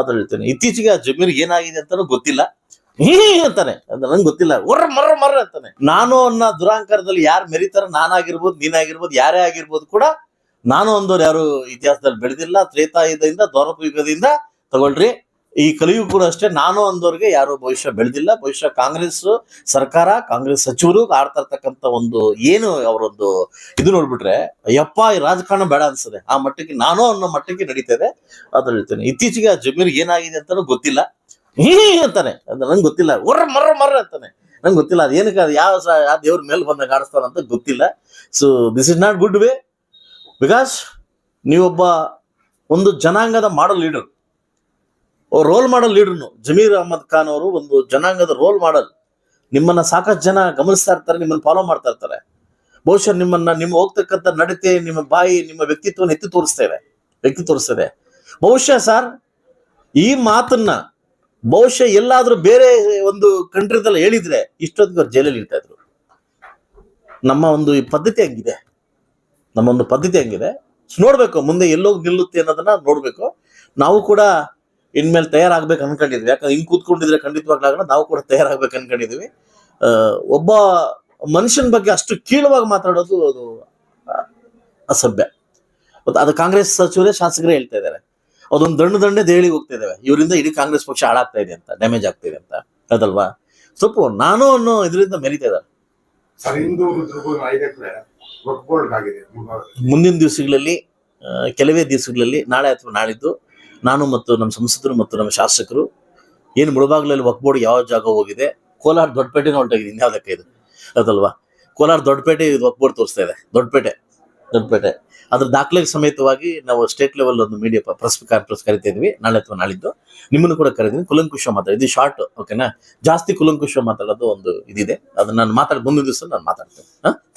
ಅದ್ರ ಹೇಳ್ತೇನೆ, ಇತ್ತೀಚೆಗೆ ಆ ಜಮೀನಿಗೆ ಏನಾಗಿದೆ ಅಂತಾನು ಗೊತ್ತಿಲ್ಲ. ಹೀ ಅಂತಾನೆ ಅದು ನಂಗೆ ಗೊತ್ತಿಲ್ಲ ಒರ್ರ ಮರ್ರ ಮರ್ರ ಅಂತಾನೆ. ನಾನು ಅನ್ನೋ ದುರಾಂಕಾರದಲ್ಲಿ ಯಾರು ಮೆರಿತಾರ ನಾನಾಗಿರ್ಬೋದು, ನೀನಾಗಿರ್ಬೋದು, ಯಾರೇ ಆಗಿರ್ಬೋದು ಕೂಡ ನಾನು ಅಂದವ್ರು ಯಾರು ಇತಿಹಾಸದಲ್ಲಿ ಬೆಳೆದಿಲ್ಲ ತ್ರೇತಾಯುಧದಿಂದ ದ್ವಾರಪ ಯುಗದಿಂದ ತಗೊಳ್ರಿ. ಈ ಕಲಿಯು ಕೂಡ ಅಷ್ಟೇ. ನಾನು ಅಂದವ್ರಿಗೆ ಯಾರು ಭವಿಷ್ಯ ಬೆಳೆದಿಲ್ಲ. ಭವಿಷ್ಯ ಕಾಂಗ್ರೆಸ್ ಸರ್ಕಾರ, ಕಾಂಗ್ರೆಸ್ ಸಚಿವರು ಆಡ್ತಾ ಇರ್ತಕ್ಕಂತ ಒಂದು ಏನು ಅವರೊಂದು ಇದು ನೋಡ್ಬಿಟ್ರೆ, ಅಯ್ಯಪ್ಪ, ಈ ರಾಜಕಾರಣ ಬೇಡ ಅನ್ಸದೆ ಆ ಮಟ್ಟಕ್ಕೆ ನಾನು ಅನ್ನೋ ಮಟ್ಟಕ್ಕೆ ನಡೀತಾ ಇದೆ. ಅದ್ರ ಹೇಳ್ತೇನೆ, ಇತ್ತೀಚೆಗೆ ಆ ಜಮೀರ್ ಏನಾಗಿದೆ ಅಂತಾನು ಗೊತ್ತಿಲ್ಲ. ಹೀ ಅಂತಾನೆ. ಅದು ನಂಗೆ ಗೊತ್ತಿಲ್ಲ. ಒರ್ರ ಮರ್ರ ಮರ್ರ ಅಂತಾನೆ. ನಂಗೆ ಗೊತ್ತಿಲ್ಲ. ಅದು ಏನಕ್ಕೆ ಅದು ಯಾವ ಯಾವ ದೇವ್ರ ಮೇಲೆ ಬಂದಾಗ ಆಡಿಸ್ತಾರ ಅಂತ ಗೊತ್ತಿಲ್ಲ. So this is not good way because ನೀವೊಬ್ಬ ಒಂದು ಜನಾಂಗದ ಮಾಡಲ್ ಲೀಡರ್ ರೋಲ್ ಮಾಡಲ್ ಲೀಡರ್ನು ಜಮೀರ್ ಅಹಮದ್ ಖಾನ್ ಅವರು ಒಂದು ಜನಾಂಗದ ರೋಲ್ ಮಾಡಲ್. ನಿಮ್ಮನ್ನ ಸಾಕಷ್ಟು ಜನ ಗಮನಿಸ್ತಾ ಇರ್ತಾರೆ, ನಿಮ್ಮನ್ನ ಫಾಲೋ ಮಾಡ್ತಾ ಇರ್ತಾರೆ. ಬಹುಶಃ ನಿಮ್ಮನ್ನ, ನಿಮ್ಮ ಹೋಗ್ತಕ್ಕಂಥ ನಡತೆ, ನಿಮ್ಮ ಬಾಯಿ, ನಿಮ್ಮ ವ್ಯಕ್ತಿತ್ವನ ಎತ್ತಿ ತೋರಿಸ್ತೇವೆ ವ್ಯಕ್ತಿ ತೋರಿಸ್ತದೆ ಬಹುಶಃ ಸರ್ ಈ ಮಾತನ್ನ ಬಹುಶಃ ಎಲ್ಲಾದ್ರೂ ಬೇರೆ ಒಂದು ಕಂಟ್ರಿದಲ್ಲಿ ಹೇಳಿದ್ರೆ ಇಷ್ಟೊತ್ತಿಗೆ ಅವ್ರು ಜೈಲಲ್ಲಿ ಇರ್ತಾ ಇದ್ರು. ನಮ್ಮ ಒಂದು ಈ ಪದ್ಧತಿ ಹಂಗಿದೆ. ನಮ್ಮ ಒಂದು ಪದ್ಧತಿ ಹಂಗಿದೆ. ನೋಡ್ಬೇಕು, ಮುಂದೆ ಎಲ್ಲೋಗಿ ನಿಲ್ಲುತ್ತೆ ಅನ್ನೋದನ್ನ ನೋಡ್ಬೇಕು. ನಾವು ಕೂಡ ಇನ್ಮೇಲೆ ತಯಾರಾಗ್ಬೇಕು ಅನ್ಕೊಂಡಿದ್ವಿ. ಯಾಕಂದ್ರೆ ಹಿಂಗ್ ಕೂತ್ಕೊಂಡಿದ್ರೆ ಖಂಡಿತವಾಗ್ಲಾಗಲ್ಲ ನಾವು ಕೂಡ ತಯಾರಾಗ್ಬೇಕು ಅನ್ಕೊಂಡಿದ್ವಿ. ಒಬ್ಬ ಮನುಷ್ಯನ ಬಗ್ಗೆ ಅಷ್ಟು ಕೀಳವಾಗಿ ಮಾತಾಡೋದು ಅದು ಅಸಭ್ಯ. ಮತ್ತೆ ಅದು ಕಾಂಗ್ರೆಸ್ ಸಚಿವರೇ ಶಾಸಕರೇ ಹೇಳ್ತಾ ಇದ್ದಾರೆ. ಅದೊಂದು ದಂಡ ದಂಡೆ ದೇಳಿ ಹೋಗ್ತಾ ಇದಾವೆ. ಇವರಿಂದ ಇಡೀ ಕಾಂಗ್ರೆಸ್ ಪಕ್ಷ ಹಾಳಾಗ್ತಾ ಇದೆ ಅಂತ ಡ್ಯಾಮೇಜ್ ಆಗ್ತಾ ಇದೆ ಅಂತ. ಅದಲ್ವಾ? ಸ್ವಲ್ಪ ನಾನು ಅನ್ನೋ ಇದರಿಂದ ಮೆರಿತಾ ಇದ್ದಾರೆ. ಮುಂದಿನ ದಿವಸಗಳಲ್ಲಿ ಕೆಲವೇ ದಿವಸಗಳಲ್ಲಿ ನಾಳೆ ಅಥವಾ ನಾಳಿದ್ದು ನಾನು ಮತ್ತು ನಮ್ಮ ಸಂಸದರು ಮತ್ತು ನಮ್ಮ ಶಾಸಕರು ಏನು ಮುಳಬಾಗ್ಲಲ್ಲಿ ಒಕ್ಬೋರ್ಡ್ ಯಾವ ಜಾಗ ಹೋಗಿದೆ? ಕೋಲಾರ ದೊಡ್ಡಪೇಟೆನ ಹೊರಟಾಗಿದೆ ಇನ್ಯಾವುದಕ್ಕೆ ಇದು? ಅದಲ್ವಾ? ಕೋಲಾರ ದೊಡ್ಡಪೇಟೆ ಇದು ಒಕ್ಬೋರ್ಡ್ ತೋರಿಸ್ತಾ ಇದೆ, ದೊಡ್ಡಪೇಟೆ ದೊಡ್ಡಪೇಟೆ. ಅದ್ರ ದಾಖಲೆ ಸಮೇತವಾಗಿ ನಾವು ಸ್ಟೇಟ್ ಲೆವೆಲ್ ಒಂದು ಮೀಡಿಯಾ ಪ್ರೆಸ್ ಕಾನ್ಫರೆನ್ಸ್ ಕರಿತಾ ಇದ್ವಿ, ನಾಳೆ ಅಥವಾ ನಾಳಿದ್ದು. ನಿಮ್ಮನ್ನು ಕೂಡ ಕರೆದಿದ್ದೀನಿ ಕುಲಂಕುಶ ಮಾತಾಡಿ, ಇದು ಶಾರ್ಟ್ ಓಕೆನಾ ಜಾಸ್ತಿ ಕುಲಂಕುಶ ಮಾತಾಡೋದು ಒಂದು ಇದಿದೆ. ಅದನ್ನ ನಾನು ಮಾತಾಡಿ ಮುಂದಿನ ದಿವಸ ನಾನು ಮಾತಾಡ್ತೇನೆ